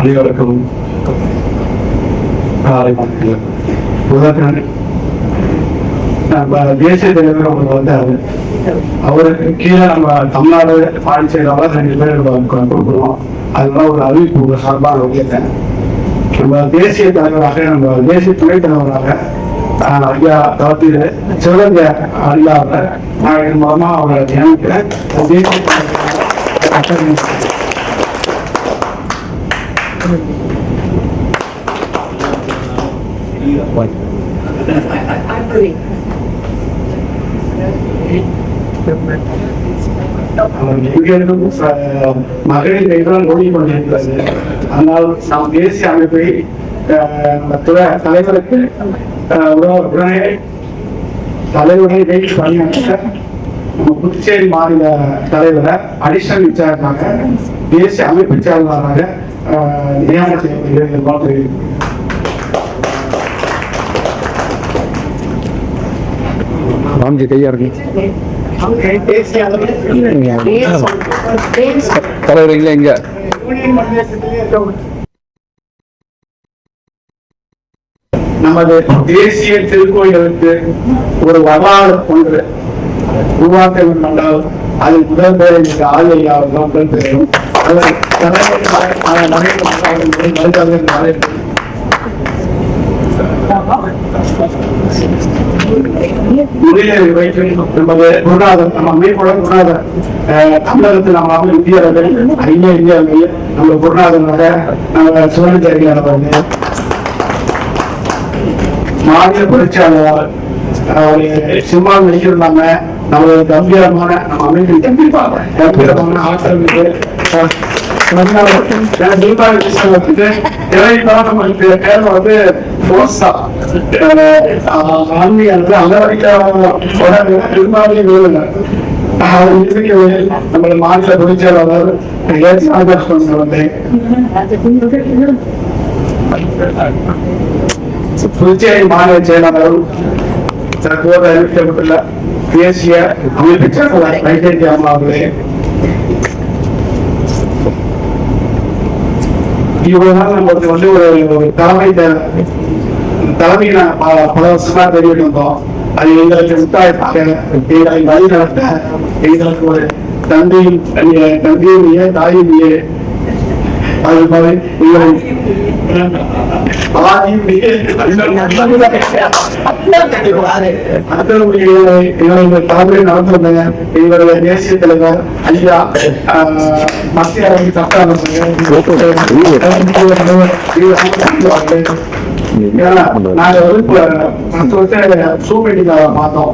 அனைவருக்கும் காலை உதாரணம் நம்ம தேசிய தலைவர் அவர் வந்தாரு அவருக்கு கீழே நம்ம தமிழ்நாடு பாண்டிச்சேரியாவில் ரெண்டு பேர் கொடுக்குறோம் அதனால ஒரு அறிவிப்பு உங்க சார்பாக கேட்டேன் நம்ம தேசிய தலைவராக நம்ம தேசிய துணைத் தலைவராக ஆஹ், ஐயா தவிர சிவகங்கை அல்லாத நான் என் மூலமா அவரை நியமிக்கிறேன் தேசிய தலைவராக What? I'm ச- மகளிர் கைதான் ஓடி கொண்டிருக்கிறது ஆனால் நாம் தேசிய அமைப்பை தலைவருக்கு உடனே தலைவரை வைத்து பணியாற்ற நம்ம புதுச்சேரி மாநில தலைவரை அடிஷனல் இன்சார்ஜாக தேசிய அமைப்பு செயலாளராக அஹ், நியமனம் செய்யப்படுகிறது ராம்ஜி கையா இருக்கு. தலைவரீங்களா தலைவர் எங்க நமது தேசிய திருக்கோயிலுக்கு ஒரு வரலாறு ஒன்று. உருவாக்க வேண்டும் என்றால் அதில் முதல் பேர் எனக்கு ஆலையா அவர்கள் தெரியும் அவர் தலைவர் வைத்து நமது குருநாதர் நம்ம அமைப்போட குருநாதர் தமிழகத்தில் நம்ம அவங்க இந்தியர்கள் ஐயா இந்தியாவில் நம்ம குருநாதனாக நம்ம சிவனஞ்சேரியார் மாநில புரட்சியாளர் அவர் சும்மா நடிச்சிருந்தாங்க நம்மளுடைய நம்ம அமைப்பின் கண்டிப்பாக Dün ben bir saatte direkt daha bir vardı. Borsa. അന്ന് അമേരിക്ക ഒരുമാതിരി വീടുണ്ട് ഇന്ത്യക്ക് വേണ്ടി നമ്മൾ മാനസ കുറിച്ചാൽ അവർ ആഗ്രഹമുണ്ട് തീർച്ചയായും മാനവ ചെയ്യണവർ സർവോദയ ദേശീയ അമ്മ இவ்வளவு நாள் நம்மளுக்கு வந்து ஒரு தலைமை த- தலைமை பல பல வருஷமா தெரிவிட்டு இருந்தோம் அது எங்களுக்கு முத்தாய்ப்பாக எங்களை வழி நடத்த எங்களுக்கு ஒரு தந்தையும் தந்தையும் இல்லையே தாயும் இல்லையே அது மாதிரி எங்களை ஆதியும் இல்லையே எங்களுடைய தலைமை நடத்துறதுங்க எங்களுடைய தேசிய தலைவர் ஐயா ஆஹ், மத்திய அரசு சட்ட அமைச்சர் ஏன்னா, நாங்க வந்து இப்ப பத்து வருஷம் ல பார்த்தோம்.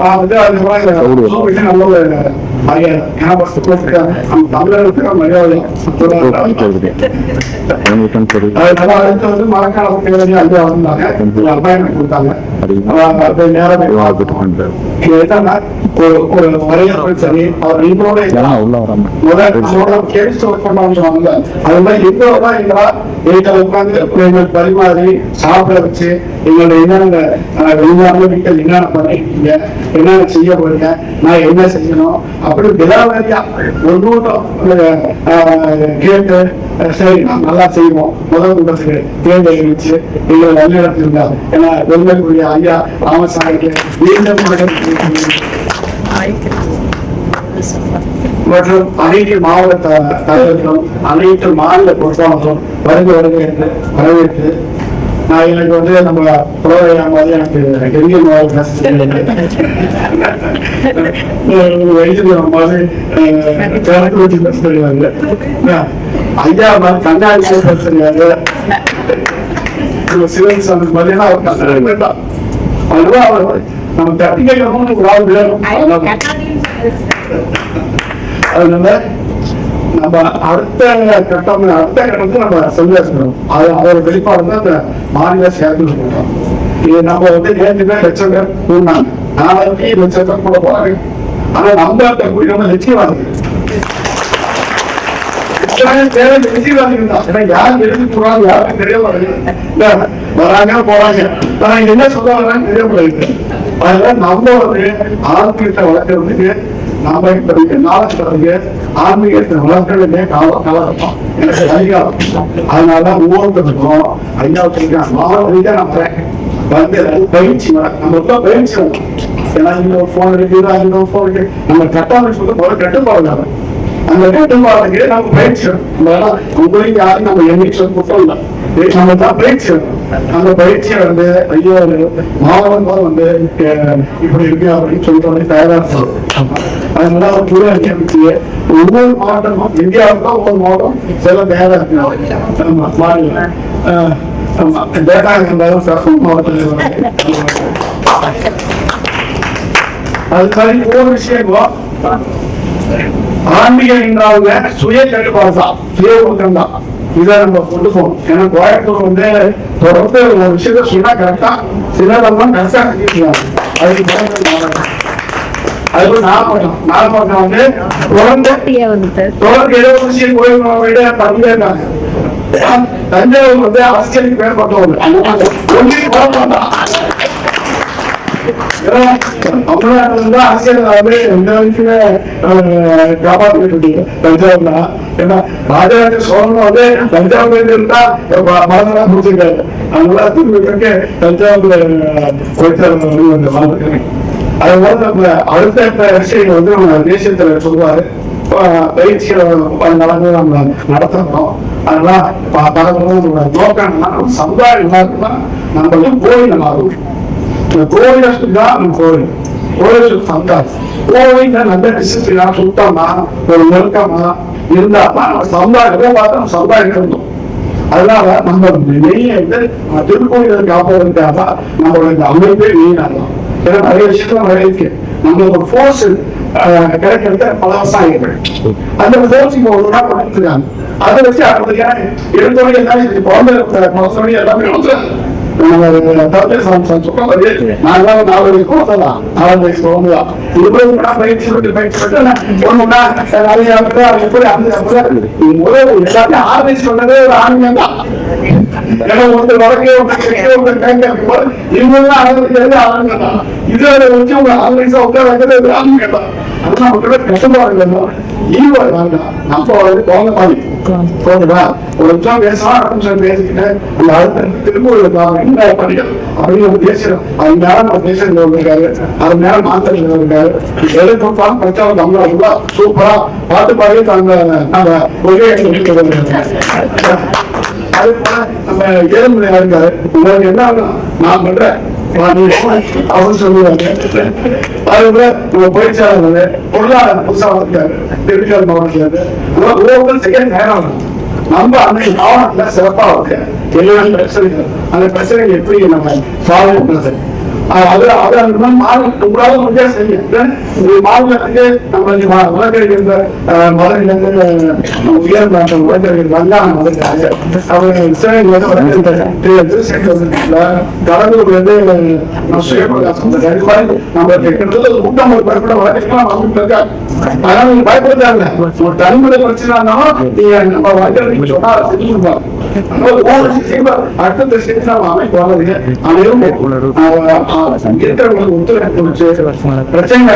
பார்த்துட்டு அதுக்கப்புறம் Zoom meeting நல்ல ஒரு ஏன்னா, first கூப்பிட்டாங்க. நம்ம தமிழர்களுக்கு மரியாதை. அதனால அடுத்து வந்து மரக்கால குட்டிகளை ஐயா வந்தாங்க அப்பாயின்மெண்ட் கொடுத்தாங்க அப்படியே நேரமே என்னன்னா, ஒரு ஒரு வரையறை சரி அவர் எங்களோட முதல் கேட்டு கொண்டாடுவாங்க அது மாதிரி எங்களா எங்களை உட்காந்து எங்களுக்கு பரிமாறி சாப்பிட வச்சு எங்களோட என்னென்ன அஹ், வெளிநாட்டுல நீங்கள் என்னென்ன பண்ணிருக்கீங்க என்னென்ன செய்ய போறீங்க நான் என்ன செய்யணும் அப்படி விலாவரியா ஒன்றும் கேட்டு சரி நான் நல்லா செய்வோம். முதல் கூட்டத்துக்கு தேர்தல் வச்சு எங்களை நல்ல இடத்துல இருந்தார் ஏன்னா வெள்ளக்கூடிய ஐயா ராமசாமிக்கு மீண்டும் மற்றும் அனைத்து மாவட்ட தலைவர்களும் அனைத்து மாநில பொறுப்பாளர்களும் வருகை வருகை என்று வரவேற்று நான் எனக்கு வந்து நம்ம புலவையாம் போது எனக்கு எரிய மாவட்ட வயசுல போது வச்சு பஸ் ஐயா கண்ணாடி பஸ் சிவன் சாமி பார்த்தீங்கன்னா அவர் வேண்டாம் அவர் நம்ம தட்டி கேட்கணும் அதனால நம்ம அடுத்த கட்டம் அடுத்த கட்டத்துக்கு நம்ம சொல்லி அது அதோட வெளிப்பாடு தான் அந்த மாநில சேர்த்து சொல்றோம் இது நம்ம வந்து நேற்று தான் லட்சம் பேர் கூடினாங்க நாளைக்கு லட்சம் பேர் கூட போறாங்க ஆனா நம்ம அந்த கூடி நம்ம லட்சியவாதி லட்சியவாதிகள் வராங்க போறாங்க. என்ன சொல்ல வராங்க தெரிய மாட்டேங்குது அதனால நம்ம வந்து வளர்க்கறதுக்கு நாம என்னால நாளைக்கு ஆன்மீகத்தை வளர்க்கறதுலே கால காலகட்டம் எனக்கு அதிகாரம் அதனால ஒவ்வொருத்தருக்கும் ஐயா சொல்லிக்கிறேன் மாணவர்கள் நம்ம வந்து பயிற்சி வேணும். நம்ம பயிற்சி ஏன்னா இன்னொரு போன் இருக்கு இன்னொரு போன் இருக்கு. நம்ம கட்டமைப்பு போல கட்டுப்பாடு இல்லாம. அந்த கட்டுப்பாடுக்கு நம்ம பயிற்சி வேணும். நம்ம யாரும் நம்ம எண்ணிக்கை சொல்லி இல்லை நம்ம தான் பயிற்சி அந்த பயிற்சியை வந்து ஐயோ மாணவன் வந்து இப்படி இருக்கு அப்படின்னு சொல்லிட்டு தயாரா அதனால புது அறிவிச்சு ஒவ்வொரு மாவட்டமும் இந்தியாவுக்கு தான் ஒவ்வொரு மாவட்டம் சில தயாரா இருக்கு ஆமா, மாநிலம். ஆமா. டேட்டா இருந்தாலும் சிறப்பு மாவட்டத்தில் அது மாதிரி ஒவ்வொரு ஆன்மீகம் என்றாங்க சுய கட்டுப்பாடு தான் சுய ஒழுக்கம் தான் இதை நம்ம கொண்டு போகணும். ஏன்னா கோயம்புத்தூர் வந்து தொடர்ந்து ஒரு விஷயத்த சொன்னா கரெக்டா சிலதெல்லாம் கரெக்டா அதுக்கு அதுக்கு நாகப்பட்டினம் நாகப்பட்டினம் வந்து தொடர்ந்து தொடர்ந்து எழுபது விஷயம் கோயில் விட தஞ்சாவூர் வந்து அரசியலுக்கு பேர் குழப்பம் தமிழ்நாட்டுல இருந்து அரசியல் வந்து எந்த வயசுல காப்பாற்றிட்டு இருக்கீங்க தஞ்சாவூர்னா ஏன்னா ராஜராஜ சோழன் வந்து தஞ்சாவூர்ல இருந்தா மனதெல்லாம் அதனால தஞ்சாவூர்ல வந்து அது போல நம்ம அடுத்த விஷயங்கள் வந்து நம்ம தேசியத்துல சொல்லுவாரு. பயிற்சிகளை நடந்து நம்ம நடத்தணும். அதெல்லாம் ப- நோக்கம் சமுதாயம் நல்லா இருக்குன்னா நம்மளுக்கு கோயில் இருக்கும் இந்த கோயிலை சுத்தி தான் நம்ம கோயில் கோயில் சுத்தி சமுதாயம் நல்ல டிசிப்ளினா சுத்தமா ஒரு நெருக்கமா இருந்தாப்பா நம்ம சமுதாயத்தை பார்த்து நம்ம சமுதாயம் இருந்தோம் அதனால நம்ம நெய்யை வந்து நம்ம திருக்கோயிலை காப்பதற்காக நம்மளோட இந்த அமைப்பே வீணாகலாம் ஏன்னா நிறைய விஷயத்துல நிறைய இருக்கு நம்மளோட ஒரு ஃபோர்ஸ் கிடைக்கிறது பல வருஷம் ஆகிருக்கு அந்த ஃபோர்ஸ் இப்போ ஒரு நாள் கொடுத்துருக்காங்க அதை வச்சு அடுத்ததுக்கான எடுத்தோடனே எல்லாமே இப்போ வந்து எல்லாமே வந்து நம்ம தந்தை சாம்சன் சொல்ல மாதிரி நான்லாம் நாலு வயசு குழந்தைதான் நாலு வயசு எப்படி சொன்னதே ஒரு ஆன்மீகம் தான் ஏன்னா ஒருத்தர் வடக்கே ஒருத்தர் ஒருத்தர் மேற்கே இருக்கும்போது இவங்கெல்லாம் ஆரம்பிக்கிறது ஆன்மீகம் தான் இதை வச்சு உங்க ஆன்மீகம் உட்கார வைக்கிறது ஆன்மீகம் தான் அதெல்லாம் மக்கள் கஷ்டப்பாடு வேண்டாம் நம்ம வந்து மாதிரி போகுதா ஒரு நிமிஷம் பேசலாம் அடுத்த நிமிஷம் பேசிக்கிட்டு அந்த அடுத்த திருப்பூர் என்ன படிக்கணும் அப்படின்னு ஒரு தேசியம் அது நேரம் நம்ம தேசியம் வந்திருக்காரு. அது நேரம் மாத்திரை வந்திருக்காரு. சூப்பரா. பாட்டு பாடி தாங்க நம்ம ஒரே அது போல நம்ம ஏழுமலையா இருக்காரு உங்களுக்கு என்ன ஆகும்? நான் பண்றேன். அவன் சொல்லுவாங்க அது நம்ம பயிற்சியாளர் பொருளாதார புதுசா வந்திருக்காரு திருச்சார் மாவட்டத்துல ஒவ்வொரு செகண்ட் நேரம் நம்ம அன்னைக்கு மாவட்டத்துல சிறப்பா இருக்கு எல்லா பிரச்சனைகள் அந்த பிரச்சனைகள் எப்படி நம்ம சால்வ் பண்றது அஹ் அது அந்த மாதிரி மாநிலம் உங்களால நம்ம வழக்கறிஞர் அஹ், உயர் வழக்கறிஞர் வந்தாங்க வந்திருக்காங்க அவங்க விசாரணை வந்து வழக்கறிஞர் நம்ம சுயபிரகாசம் நம்ம கிட்டத்தட்ட கூட்டம் ஒரு பயப்பட வழக்கறிஞர் இருக்காங்க அதனால நீங்க பயப்படுத்தாங்க ஒரு தனிமலை பிரச்சனை இருந்தாலும் நீங்க நம்ம வழக்கறிஞர் சொன்னா செஞ்சு கொடுப்பாங்க. அடுத்த ஸ்டேஜ் அமைப்பு அனைவரும் ప్రచంగా